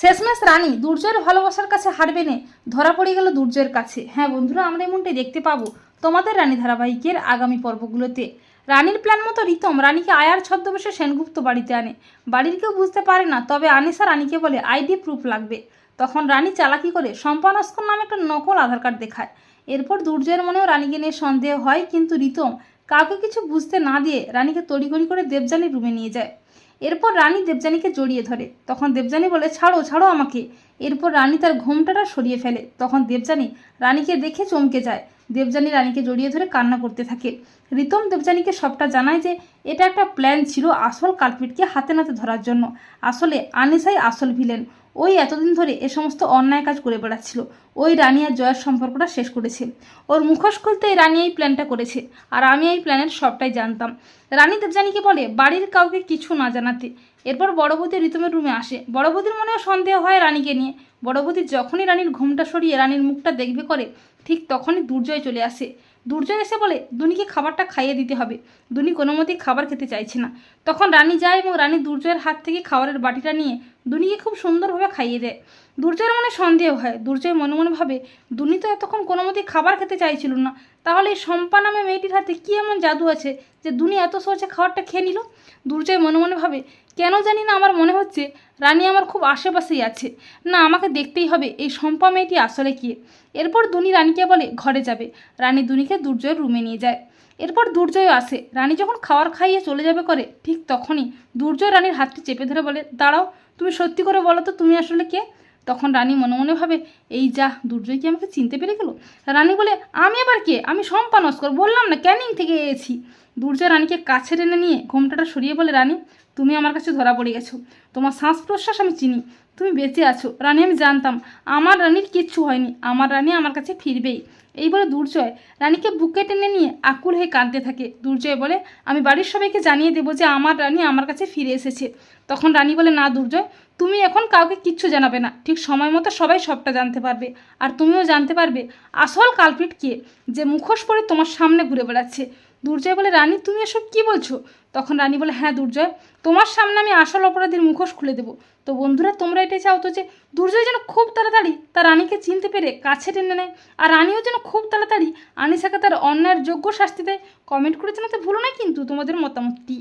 শেষমেশ রানী দুর্জয়ের ভালোবাসার কাছে হারবে নে, ধরা পড়ে গেল দুর্জয়ের কাছে। হ্যাঁ বন্ধুরা, আমরা এমনটাই দেখতে পাবো তোমাদের রানী ধারাবাহিকের আগামী পর্বগুলোতে। রানীর প্ল্যান মতো রিতম রানীকে আয়ার ছদ্মবেশে সেনগুপ্ত বাড়িতে আনে। বাড়ির কেউ বুঝতে পারে না, তবে আনিসা রানীকে বলে আইডি প্রুফ লাগবে। তখন রানী চালাকি করে সম্পানস্কর নামে একটা নকল আধার কার্ড দেখায়। এরপর দুর্জয়ের মনেও রানীকে নিয়ে সন্দেহ হয়, কিন্তু রিতম কাউকে কিছু বুঝতে না দিয়ে রানীকে তড়িঘড়ি করে দেবযানীর রুমে নিয়ে যায়। এরপর রানী দেবযানীকে জড়িয়ে ধরে। তখন দেবযানী বলে, ছাড়ো ছাড়ো আমাকে। এরপর রানী তার ঘোমটাটা সরিয়ে ফেলে। তখন দেবযানী রানীকে দেখে চমকে যায়। দেবযানী রানীকে জড়িয়ে ধরে কান্না করতে থাকে। রিতম দেবযানীকে সবটা জানায় যে, এটা একটা প্ল্যান ছিল আসল কালপিটকে হাতে নাতে ধরার জন্য। আসলে আনিসাই আসল ভিলেন। ওই এতদিন ধরে এ সমস্ত অন্যায় কাজ করে বেড়াচ্ছিল। ওই রানী আর জয়ের সম্পর্কটা শেষ করেছে। ওর মুখোশ খুলতে রানী এই প্ল্যানটা করেছে। আর আমি এই প্ল্যানের সবটাই জানতাম। রানী দেবযানীকে বলে, বাড়ির কাউকে কিছু না জানাতে। এরপর বড়বতী রিতমের রুমে আসে। বড়বতীর মনেও সন্দেহ হয় রানীকে নিয়ে। বড়বতী যখনই রানীর ঘুমটা সরিয়ে রানীর মুখটা দেখবে করে, ঠিক তখনই দুর্জয় চলে আসে। দুর্জয় এসে বলে, দুনিকে খাবারটা খাইয়ে দিতে হবে। দুনি কোনো মতেই খাবার খেতে চাইছে না। তখন রানী যায় এবং রানী দুর্জয়ের হাত থেকে খাবারের বাটিটা নিয়ে দুনিকে খুব সুন্দরভাবে খাইয়ে দেয়। দুর্জয়ের মনে সন্দেহ হয়। দুর্জয় মনে মনে ভাবে দুনি তো এতক্ষণ কোনো মতেই খাবার খেতে চাইছিল না। তাহলে এই শম্পা নামে মেয়েটির হাতে কী এমন জাদু আছে যে দুনি এত সহজে খাবারটা খেয়ে নিল? দুর্জয় মনে মনে ভাবে, কেন জানি না আমার মনে হচ্ছে রানী আমার খুব আশেপাশেই আছে। না, আমাকে দেখতেই হবে এই শম্পা মেয়েটি আসলে কি। এরপর দুনি রানীকে বলে, ঘরে যাবে। রানী দুনিকে দুর্জয়ের রুমে নিয়ে যায়। এরপর দুর্জয় আসে। রানী যখন খাওয়ার খাইয়ে চলে যাবে করে ঠিক তখনই দুর্জয় রানীর হাতটি চেপে ধরে বলে, দাঁড়াও, তুমি সত্যি করে বলো তো তুমি আসলে কে? তখন রানী মনে মনে ভাবে, এই যা, দুর্জয় কি আমাকে চিনতে পেরে গেল? রানী বলে, আমি আবার কে? আমি সম্পানস্কর বললাম না ক্যানিং থেকে এসেছি। দুর্জয় রানীকে কাছে টেনে নিয়ে ঘোমটাটা সরিয়ে বলে, রানী, তুমি আমার কাছে ধরা পড়ে গেছো। তোমার শ্বাস প্রশ্বাস আমি চিনি। তুমি বেঁচে আছো। রানী, আমি জানতাম, আমার রানীর কিচ্ছু হয়নি। আমার রানী আমার কাছে ফিরবেই। এই বলে দুর্জয় রানীকে বুকে টেনে নিয়ে আকুল হয়ে কাঁদতে থাকে। দুর্জয় বলে, আমি বাড়ির সবাইকে জানিয়ে দেবো যে আমার রানী আমার কাছে ফিরে এসেছে। তখন রানী বলে, না দুর্জয়, তুমি এখন কাউকে কিচ্ছু জানাবে না। ঠিক সময় মতো সবাই সবটা জানতে পারবে। আর তুমিও জানতে পারবে আসল কালপিট কে, যে মুখোশ পরে তোমার সামনে ঘুরে বেড়াচ্ছে। দুর্জয় বলে, রানী, তুমি এসব কি বলছো? তখন রানী বলে হ্যাঁ দুর্জয়, তোমার সামনে আমি আসল অপরাধীর মুখোশ খুলে দেবো। তো বন্ধুরা, তোমরা এটাই চাও তো যে দুর্জয় যেন খুব তাড়াতাড়ি তার রানীকে চিনতে পেরে কাছে টেনে নেয়। আর রানীও যেন খুব তাড়াতাড়ি আনিসাকে তার অন্যায়ের যোগ্য শাস্তি দেয়। কমেন্ট করে জানাতে ভুলো না কিন্তু তোমাদের মতামতটি?